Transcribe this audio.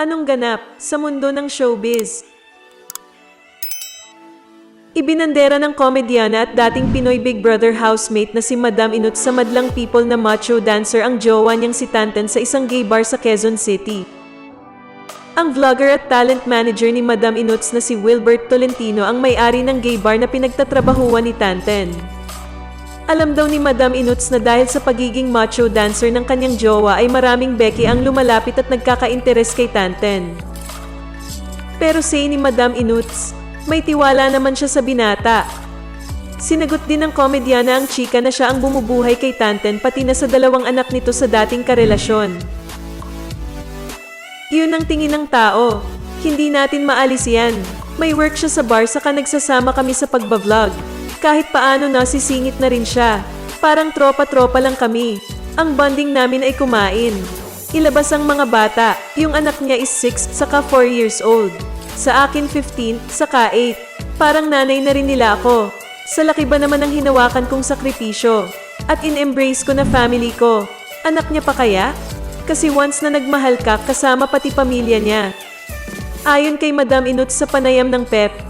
Anong ganap sa mundo ng showbiz? Ibinandera ng komedyana at dating Pinoy Big Brother housemate na si Madam Inut sa madlang people na macho dancer ang jowa niyang si Tanten sa isang gay bar sa Quezon City. Ang vlogger at talent manager ni Madam Inuts na si Wilbert Tolentino ang may-ari ng gay bar na pinagtatrabahuan ni Tanten. Alam daw ni Madam Inuts na dahil sa pagiging macho dancer ng kanyang jowa ay maraming beki ang lumalapit at nagkaka-interes kay Tanten. Pero say ni Madam Inuts, may tiwala naman siya sa binata. Sinagot din ng komedyana ang chika na siya ang bumubuhay kay Tanten pati na sa dalawang anak nito sa dating karelasyon. Yun ang tingin ng tao. Hindi natin maalis yan. May work siya sa bar saka nagsasama kami sa pagbablog. Kahit paano nasisingit na rin siya. Parang tropa-tropa lang kami. Ang bonding namin ay kumain. Ilabas ang mga bata. Yung anak niya is 6 saka 4 years old. Sa akin 15 saka 8. Parang nanay na rin nila ako. Sa laki ba naman ang hinawakan kong sakripisyo? At in-embrace ko na family ko. Anak niya pa kaya? Kasi once na nagmahal ka, kasama pati pamilya niya. Ayon kay Madam Inut sa panayam ng PEP.